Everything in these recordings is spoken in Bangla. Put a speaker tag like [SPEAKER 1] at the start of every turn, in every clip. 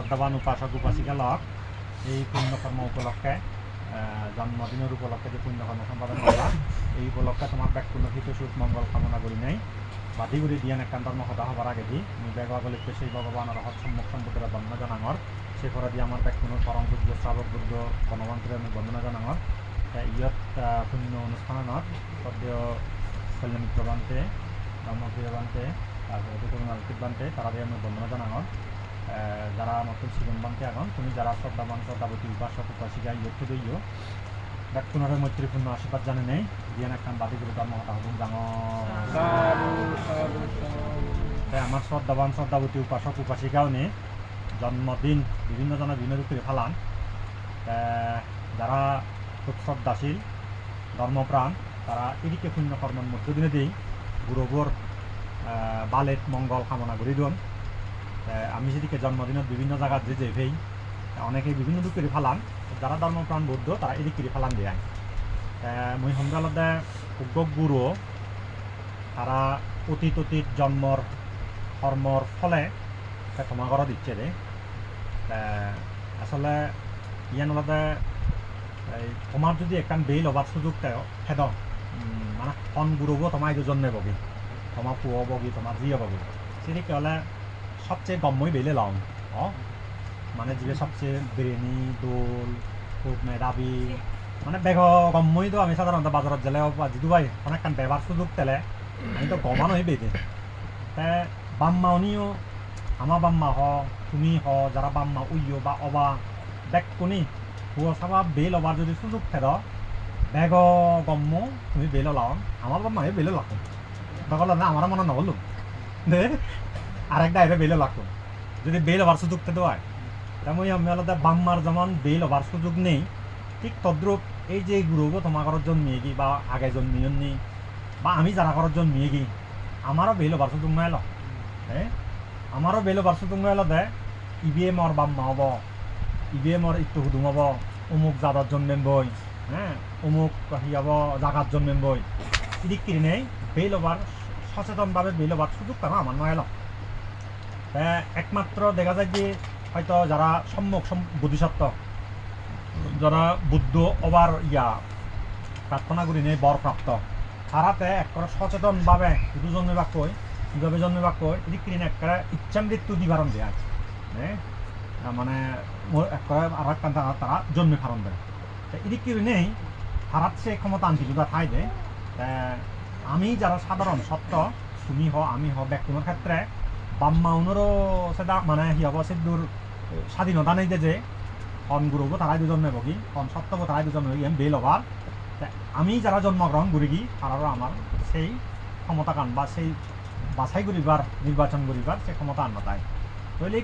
[SPEAKER 1] শ্রদ্ধাবান উপাসক উপাসিকা লক এই পুণ্যকর্ম উপলক্ষে জন্মদিনের উপলক্ষে যে পুণ্যকর্ম সম্পাদন করা এই উপলক্ষে তোমার ব্যাকুণ্ড হিত সুখ মঙ্গল কামনা করি নাই। বাদি কৰি দিয়া নেকান ধৰ্ম সদা হবার আগে দি নিবেগলিকে সেই ভগৱানৰ ৰহত সম্মুখ সম্পুদৰ বন্দনা জনাঙৰ। সেই পৰা দি আমাৰ ব্যাকুণৰ পৰম পূজ্য শ্ৰাৱক বুদ্ধ বনমন্ত্ৰী আমি বন্দনা জনাঙৰ। তে ইয়াত পুণ্য অনুষ্ঠানত সদ্য কল্যাণী প্রবান্তে ধর্মপ্রিয় বান্তে তারপরে বান্তে তারা দিয়ে আমি বন্দনা জানাঙর যারা নতুন সিজন বান্তে আগন তুমি যারা শ্রদ্ধা শ্রদ্ধাবান শ্রদ্ধাবতী উপাসক উপাসিকা ইয়ত্তু দইয় ব্যাকুণরে মৈত্রীপূর্ণ আশীর্বাদ জানে নেই। দিয়ে একখান বাদী গুরু ধর্ম হতা হবুন তাই আমার শ্রদ্ধাবান শ্রদ্ধাবতী উপাসক উপাসিকাও নে জন্মদিন বিভিন্ন জনের বিভিন্ন রূপে ফালান। যারা খুব শ্রদ্ধাশীল ধর্মপ্রাণ তারা এদিকে পুণ্য কর্মের মধ্য দিনে দিই। গুরুবর বালেট মঙ্গল কামনা করি দিন। আমি যেদিকে জন্মদিনত বিভিন্ন জায়গাত যে যে ভেই অনেকে বিভিন্ন দিক ফালান। যারা ধর্মপ্রাণ বৌদ্ধ, তারা এদিক করে ফালান দিয়ে মই সন্ধ্যালতে উদ্যোগ গুরু তারা অতীত অতীত জন্মর কর্মর ফলে ক্ষমা করা দিচ্ছে রে। আসলে ইয়ান এই তোমার যদি একান বেই লবার সুযোগ হেদ মানে কন গুরুব তোমার এই জন্মে বগি। তোমার পুয় বগি তোমার জিয়ে বগি। সেদিকে হলে সবচেয়ে গম্যই বেলে লং অ? মানে যে সবচেয়ে বিরিয়ানি দোল খুব মেধাবী মানে বেগ গম্যই তো আমি সাধারণত বাজারত বা যিটো ভাই অনেকখান বেবার সুযোগ তেলে আমি তো গমানো হই বেদে তে বাম্মাওনিও আমার বাম্মা হ, তুমি হ যারা বাম্মা উইয় বা অবা দেখ কোনি হুয়া সাবা বেল অবার যদি সুযোগ ফের বেগ গম্য তুমি বেল লাও। আমার বাম্মা বেল লাগতো তখন না আমার মনে নহলো দে আরেক ডাইরে বেল লাগতো। যদি বেল অবার সুযোগ ফেদ হয় তেমন আমি আলাদা বাম্মার যেমন বেল অবার সুযোগ নেই, ঠিক তদ্রুপ এই যে গুরুগো তোমার ঘরের জন্মিয়ে গি বা আগে জন্মিয়ে নি বা আমি যারা ঘরের জন্মিয়ে গি আমারও বেল অবার সুযোগ নাই হ্যাঁ আমারও বেল অবার সুযোগ নাই দে ইবিএম আর বাম্মা হব ইবিএমর একটু হুদুম হব, অমুক জাদার জন্মেন বই হ্যাঁ অমুক হিয়াব জাগাত জন্মেন বই ইদিক কিনে নেই বেল ওভার সচেতনভাবে বেল ওভার সুযোগ তারা আমার নয় একমাত্র দেখা যায় যে হয়তো যারা সম্মুখ, সম- বোধিসত্ত্ব, যারা বুদ্ধ ওভার ইয়া, প্রার্থনা করি নেই বরপ্রাপ্ত তারাতে একটা সচেতনভাবে শুধু জন্মিবাক কই কীভাবে জন্মিবাক কই এদিক কিনে একটা ইচ্ছামৃত্যু দিবারণ দেয় হ্যাঁ মানে একবারে আর এক কান্তা তারা জন্মে ফারণ দেয়। তা এদিক কি নেই হারাত সে ক্ষমতা আনছি দুটা ঠাই দেয় আমি যারা সাধারণ, সত্য, তুমি হ আমি হ ব্যক্তির ক্ষেত্রে বাম্মাউনেরও সেটা মানে হি হব সেদুর স্বাধীনতা নেই যে, হন গুরুব তারাই দুজন নেব কি হন সত্যব তারাই দুজন নেব এম বেল হবার আমি যারা জন্মগ্রহণ করি তারারও আমার সেই ক্ষমতা কান বা সেই বাছাই করিবার নির্বাচন করিবার সে ক্ষমতা আন তাই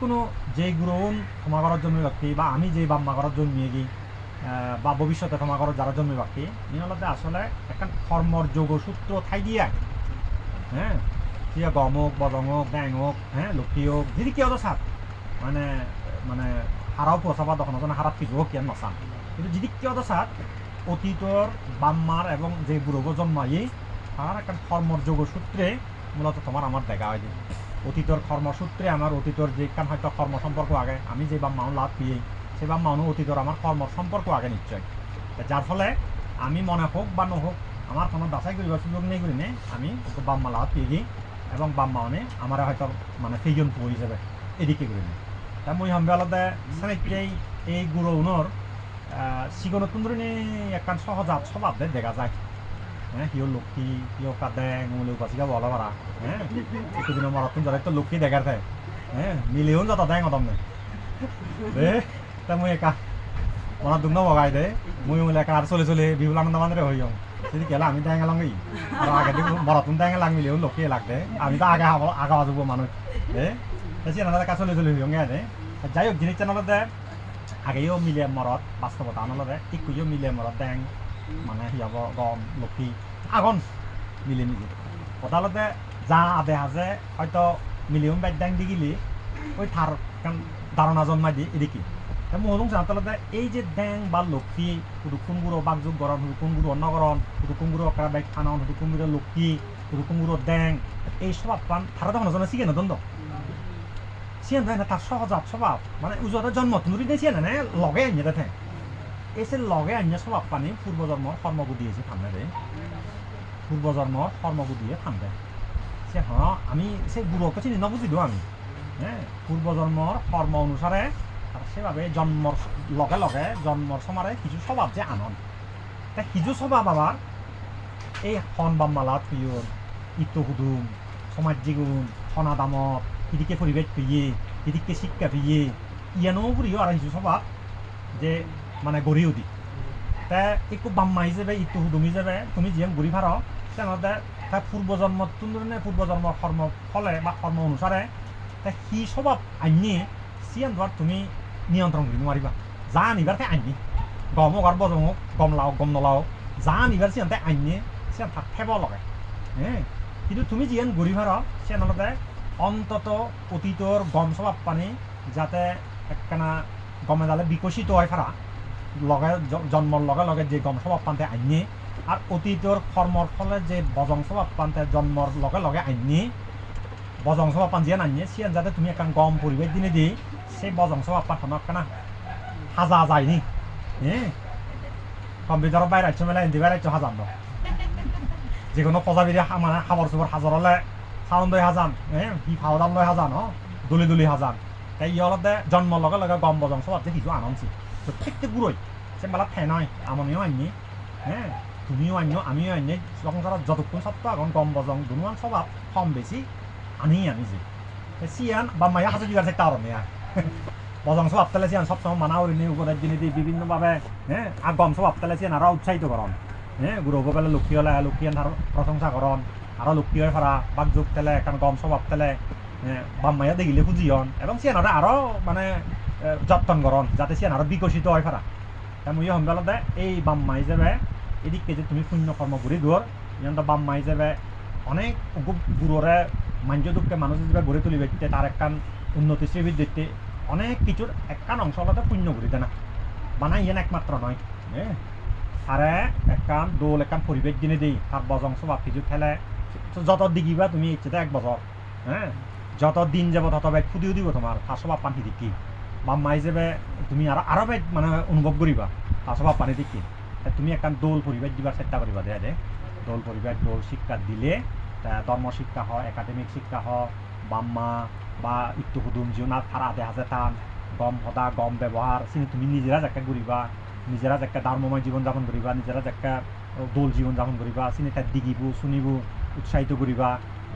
[SPEAKER 1] কোনো যে গ্রহণ ঘরের জন্মে ব্যক্তি বা আমি যে বাম্মা ঘরের জন্মিয়ে গি বা ভবিষ্যতে ঘরের যারা জন্মে ব্যক্তি ইনলতে আসলে একটা কর্মর যোগ সূত্র ঠাই দিয়ে। হ্যাঁ সিয়া গম হোক বদং হোক ব্যাং হোক হ্যাঁ লক্ষী হোক যদি কি সাত মানে মানে হারাও পচাবা দখন হারাত কিছু হোক ইয়ান নচান কিন্তু যদি কি সাত অতীতর বাম্মার এবং যে বুড়ো জন্মাই তার একটা কর্মর যোগ সূত্রে মূলত তোমার আমার দেখা হয় যে অতীতর কর্মসূত্রে আমার অতীতর যে কান হয়তো কর্ম সম্পর্ক আগে, আমি যে বাম মাউন লাভ পেয়ে সে বাম মাউন অতীতর আমার কর্ম সম্পর্ক আগে নিশ্চয়। তা যার ফলে আমি মনে হোক বা নহোক আমার কোনো বাছাই করিবার সুযোগ নেই করি নে আমি একটু বাম মালা পেয়ে এবং বাম মাউনে আমার হয়তো মানে সেইজন পু হিসেবে এদিকে করি নে তা মই হামবে আলাদা সেনেকেই এই গুরু উনর সিগন তুন্দরি একখান সহজাত স্বভাব দে, দেখা যায়। হ্যাঁ হিও লক্ষ্মী হিও কাদে মুলে উপাসিকা বলা পারা হ্যাঁ একটু দিনের মারাত্মক যারা তো লক্ষ্মী দেখার থাকে। হ্যাঁ মিলেও যত দেয় গতম দে। তা মুই একা মনে দুগ্ন বগাই দে। মুই একা আর চলে চলে বিহুল আনন্দ মানরে হই যাও। যদি কেলা আমি গেলাম এই আর আগে দিকে মরাতুন দেয় গেলাম মিলেও লক্ষ্মী লাগতে আমি তো আগে আগা বাজব মানুষ দে সে না একা চলে চলে হই দে যাই হোক জিনিস চ্যানেলতে আগেও মিলে মরত বাস্তবতা আনলতে ইকুইও মিলে মরত দেং মানে হিয়াব গম লক্ষী আগন মিলে মিলে ওদালতে যা আদে হাজে হয়তো মিলিয়ন ব্যাগ দি গিলি ওই থার ধারণা জন্মাই দি এদিকে মহলুম জানতলতে এই যে ড্যাং বা লক্ষী হুদুকুন গুড়ো বাগযুগ গরম হুদুকুন গুড়ো অন্নগরণ হুদুকুন গুড়ো অকরা ব্যাগ খানন হুদুকুন গুড়ো লক্ষী হুদুকুন গুড়ো ড্যাং এই সব আপ্রাণ থারা তখন জনে শিখে নদন্দ সিয়ান হয় না তার সহজাত স্বভাব মানে উজতে জন্ম তুমি দিয়েছি না না লগে আনিয়ে দেখে এসে লগে আনিয়ে স্বভাব পানি পূর্বজন্ম কর্মবুদ্ধি এসে থামবে রে পূর্বজন্ম কর্মবুদ্ধিয়ে থামবে সে হ্যাঁ আমি সে গুরুকে চিনি নবুজিলো আমি হ্যাঁ পূর্বজন্মর কর্ম অনুসারে আর সেভাবে জন্মর লগে লগে জন্মর সমারে কিছু স্বভাব যে আনন্দ তা কিছু স্বভাব আবার এই হন বাম্মালা তুইয়ন ইত্য হুদুম সমাজ জীগুণ হনা দামত এদিকে পরিবেশ পেয়ে এদিকে শিক্ষা পেয়ে ইয়ানো বুড়িও আর কিছু স্বভাব যে মানে গড়ি উঠি। তে একটু বাম্মা হিসেবে ইত্য হুদুম হিসেবে তুমি যিয়ে ঘুরি ফার তেনেহ'লে তাই পূৰ্বজন্মত তুলনে পূৰ্বজন্ম কৰ্ম ফলে বা কৰ্ম অনুসাৰে তাই সি স্বভাৱ আনি চিয়ান ধৰ তুমি নিয়ন্ত্ৰণ কৰিব নোৱাৰিবা যা আনিবাৰ তাই আনি গম হোক আৰু বজম হোক গম লাওক গম নলাওক যা চিয়ান তাই আনি চিয়ান তাক থেব লগে হে কিন্তু তুমি যিহেন ঘূৰি ফাৰ চিয়ানলতে অন্তত অতীতৰ গম স্বভাৱ পানী যাতে একখানা গমে জালে বিকশিত হয় ফাৰা লগে জন্মৰ লগে লগে যে গম স্বভাৱ পান্তে আনি আর অতীতৰ কৰ্মৰ ফলে যে বজং স্বভাৱ পান্তে জন্মৰ লগে লগে আনি বজং স্বভাৱ পান যিয়ে নানিয়ে সিয়ান যাতে তুমি এখন গম পরিবেশ দিনে দি সেই বজং স্বভাৱ পাঠানো কেনা হাজা যায় নি হ্যাঁ কম্পিউটাৰৰ বাইরে আছো মেলা, হিন্দি বাইরে আছো হাজান যিকোনো প্ৰজাবিধি মানে সাবৰ চুবৰ সাজৰলে চাউন লৈ হাজান হ্যাঁ সি ফাওদাল লৈ হাজান হ? দুলি দুলি হাজান তাই ইহলতে জন্মৰ লগে লগে গম বজং স্বভাৱ যে কিছু আনন্দছি প্রত্যেকটা গুড়োই সে মেলা ঠে নয় আমনিও আনি হ্যাঁ তুমিও আন্য আমিও আন্য সংসাৰত যতক্ষণ সত্য এখন গম বজং দুনুয়ান স্বভাৱ কম বেছি আনি আনিছে সিয়ান বা মায়া হাজু দিগার চেষ্টা করেন বজং স্বভাৱ তেলে সিয়ান সবসময় মানা করিনি উপদেশ দিনে দি বিভিন্নভাবে হ্যাঁ আর গম স্বভাৱ তেলে সিয়ান আরও উৎসাহিত করন হ্যাঁ গুরু পেলে লক্ষ্মী হলে লক্ষ্মীয়ান তার প্রশংসা করন আরও লক্ষ্মী হয়ে ফারা বাক যোগ তেলে কারণ গম স্বভাৱ তেলে বাম মায়া দেখিলে খুঁজিয়ন এবং সিয়ান আরও মানে যত্ন করন যাতে সিয়ান আরও বিকশিত হয় ফারা মই সন্ধানতে এই বাম্মা হিসেবে এদিকে যে তুমি শূন্য কর্ম ঘুরি দূর ইয়ান্ত বাম্মা হিসেবে অনেক গুরুরে মাঞ্জ দুঃখে মানুষ হিসেবে গড়ে তুলিবে তার একখান উন্নতি শ্রীবিদ দিতে অনেক কিছুর একখান অংশ হলতে পুণ্য ঘুরি দেনা বানাই ইয়ান একমাত্র নয়। হ্যাঁ তারে একখান দোল, একখান পরিবেশ দিনে দিই, তার বজং সব কিছু খেলে, যত দিগিবা তুমি ইচ্ছেতে এক বছর হ্যাঁ যত দিন যাব তত বেগ ফুটিও দিব তোমার, তার স্বভাব পানি দিকি বাম্মা হিসেবে তুমি আরও আরও বেগ মানে অনুভব করিবা, তার স্বভাব পানি দিকি তুমি একখান দোল পরিবেশ দিবার চেষ্টা করিবা, দেয়া দে। দোল পরিবেশ, দোল শিক্ষা দিলে তা ধর্ম শিক্ষা হয় একাডেমিক শিক্ষা হয়, বাম্মা বা ইত্য হুদুম জিওনা ফারা যায় টান গম সদা গম ব্যৱহাৰ চিনি তুমি নিজেরা যাকে ঘুরিবা, নিজেরা যাকে ধর্মময় জীবন যাপন করিবা, নিজেরা যাকে দোল জীবন যাপন করিবা, চিনি তাত দিগিব, শুনিব, উৎসাহিত করিবা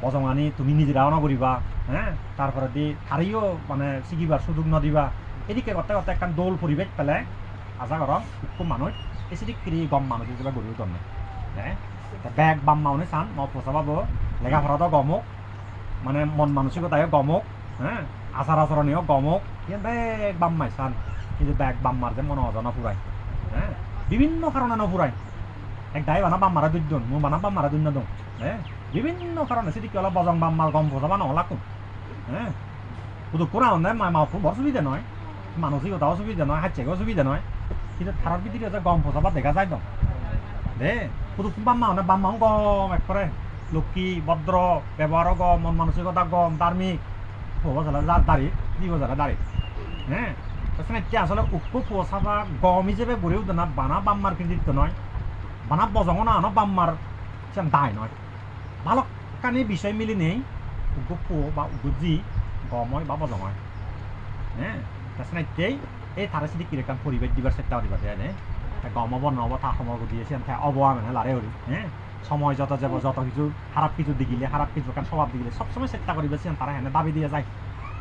[SPEAKER 1] বজঙানি তুমি নিজেরাও নকরিবা হ্যাঁ? তারপরে দি হারিও মানে শিকিবার সুযোগ নদিবা এদিকে করতে করতে একখান দোল পরিবেশ পেলে, আশা করম খুব মানুষ এসিদিক ফিরি গম মানুষ হিসেবে গড়ি উঠনে হ্যাঁ? বাম মাউনে চান, মই পচা পাব লেখাপড়াতো গমক মানে মন মানসিকতায়ও গমক হ্যাঁ আচার আচরণেও গমক। ব্যাগ বাম মাই চান, কিন্তু ব্যাগ বাম মার যে মন অজনা ফুরাই হ্যাঁ বিভিন্ন কারণে নফুরাই এক দায় বানা বাম মারা দুই মোৰ বানা বাম মারা দুই দং হ্যাঁ বিভিন্ন কারণে সেদিক অলপ বজং বাম মার গম ফোসা বানা হলাকুন হ্যাঁ শুধু পুরা অন্যায় মা মাও বড় সুবিধা নয় মানসিকতাও সুবিধা নয় হাচ্ছেও সুবিধা নয় কিন্তু থারার ভিতরে গম ফোসাবা দেখা যায় তো দে। শুধু বাম্মা বাম্মাও গম একবারে লক্ষ্মী ভদ্র ব্যবহারও গম, মন মানসিকতা গম ধার্মিক দাঁড়ি দিব জালে দাঁড়ি হ্যাঁ এতিয়া আসলে উক্কু পোসাবা গম হিসেবে গড়ে উঠে না, বানা বাম্মার কৃতিত্ব নয় বানা বজং না আনো বাম্মার সেম দায় নয় বিষয় মিলি নেই উগ্র পো বা উগ্র জি গময় বা বজঙয় হ্যাঁ তাছাড়া এই তারা সিদি কীরকম পরিবেশ দিবার চেষ্টা করিবা দেয় নে গম হব নহব তা সময় দিয়েছে তাই অবয়া মানে লারে হ্যাঁ সময় যত যাব যত কিছু খারাপ কিছু দিগিলে খারাপ কিছু কারণ স্বভাব দিগিলে সবসময় চেষ্টা করিবে তারা হেনে দাবি দিয়ে যায়।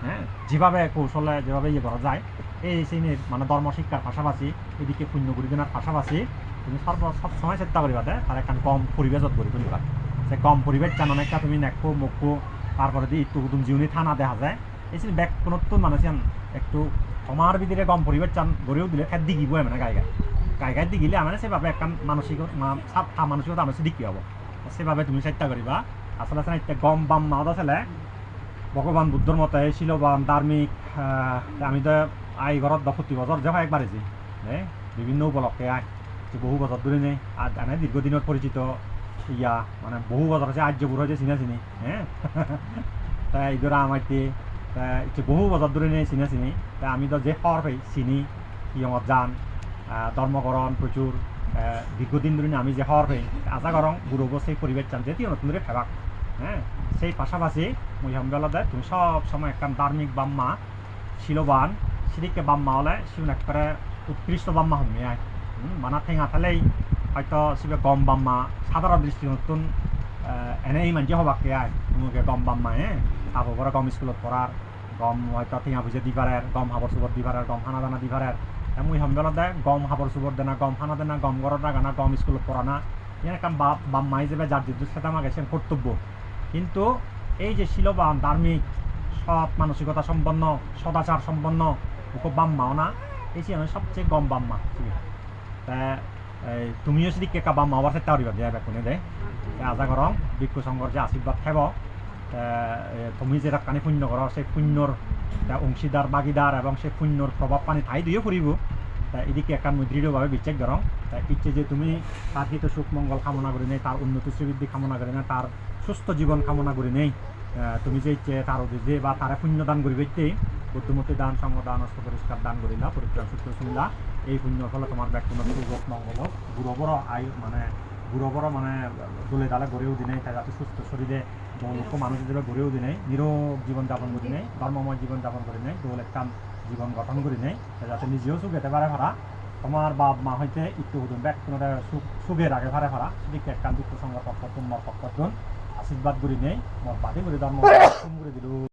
[SPEAKER 1] হ্যাঁ যেভাবে কৌশলে যেভাবে ইয়ে করা যায় এই শ্রেণির মানে ধর্ম শিক্ষার পাশাপাশি এদিকে পুণ্য গুরুজনের পাশাপাশি তুমি সর্ব সবসময় চেষ্টা করিবা দে তার একটা কম পরিবেশত গড়ি তুলিবা। সে কম পরিবেশ চান অনেকটা তুমি নেকো মুখো তারপরে দিয়ে ইট্টু কুটুম জিউনি থানা দেখা যায়। এই যে ব্যাক নতুন মানুষ একটু সমার ভিতরে কম পরিবেশ চান গড়েও দিলে খেত দিগিবই মানে গাই গাই। গাই গাই দিগিলে মানে সেভাবে একটা মানসিক মানসিকতা মানুষ দিকি হব। সেভাবে তুমি চেষ্টা আসলে আসলে একটা গম বাম মাওত আছিলে ভগৱান বুদ্ধৰ মতে শিলবান ধাৰ্মিক আমি তো আই ঘৰত প্ৰতি বছৰ যে একবাৰ আহিছে নে বিভিন্ন উপলক্ষে আই বহু ধরে নেই আর এনে দীর্ঘদিনত পরিচিত ইয়া মানে বহু বছর আছে আর্যপুর হয়েছে চিনা চিনি হ্যাঁ তাই এই ধরা আমাইতে বহু বছর ধরে নিয়ে চিনে চিনি তা আমি তো যে হই চিনি যান আহ, ধর্মকরণ প্রচুর দীর্ঘদিন ধরে আমি যে হর হই আশা করং গুরুব সেই পরিবেশ চান যেটি নতুন করে ফেবাক হ্যাঁ সেই পাশাপাশি মুই হামবেলাদে তুমি সব সময় একটা ধার্মিক বাম্মা, শিলবান সিদিকে বাম্মা হলে সিউন একবারে উৎকৃষ্ট বাম্মা হমি। আয় মানা ঠেঙা থালেই হয়তো সিবে গম বাম্মা সাধারণ দৃষ্টি নতুন এনেই মানজি হবাকে আয় মুখে গম বাম্মা হ্যাঁ আবো বড় গম স্কুলত পড়ার গম হয়তো ঠেঙা বুঝে দিবারের গম হাবর সুবর দিবারের গম হানা দানা দিবারের মুই হামবেলা দে গম হাবর সুবর দেনা গম হানা দেনা গম গড় গানা গম স্কুলত পড়ানা ইয়ান কাম বাপ বাম্মা হিসেবে যার জিদ্দুর সাথে আমার গেছেন কর্তব্য কিন্তু এই যে শিলবান ধার্মিক সৎ মানসিকতা সম্পন্ন সদাচার সম্পন্ন উপ বাম্মাও না এই যে সবচেয়ে গম বাম্মা তা তুমিও যদি কেকা বাম্মা হবার চেষ্টা করিবা দিয়া বেকুনে দে আজা গরম বিক্ষু সংঘর যে আশীর্বাদ থেব তুমি যে কানি পুণ্য কর সেই পুণ্যর তা অংশীদার বাগিদার এবং সেই পুণ্যর প্রভাব পানি ঠাই দিয়ে ফুরিব তা এদিকে মই দৃঢ়ভাবে বিচার করং তা ইচ্ছে যে তুমি তার হিত সুখ মঙ্গল কামনা করি নেই, তার উন্নতি শ্রীবৃদ্ধি কামনা করি না তার সুস্থ জীবন কামনা করি নেই। তুমি যে ইচ্ছে তার যে বা তারা পুণ্য দান করিবে ইচ্ছে বুদ্ধিমতী দান সঙ্গ দান অস্ত পরিষ্কার দান করিলা পরিত্রাণ সূত্র শুনলা এই পুণ্যর ফলে তোমার ব্যক্তিগত সুযোগ মঙ্গল গুরবর আয়ু মানে গুরবর মানে দোলে দালে গড়েও দিনে তাই যাতে সুস্থ শরীরে বহু মানুষ হিসেবে গড়েও দিনে নিরোগ জীবন যাপন করি নেই ধর্মময় জীবন যাপন করি নেই, দোল একখান জীবন গঠন করি নেই তাই যাতে নিজেও সুখ যেতে পারে ভাড়া তোমার বাপ মা হইতে একটু হুদুম ব্যক্তিগত সুখ সুখের আগে ভাড়া ভাড়া সেদিকে একখান দুঃখ সংঘ পক্ষ তোমার পক্ষ আশীর্বাদ করি নেই মোর বাদে করে ধর্ম করে দিল।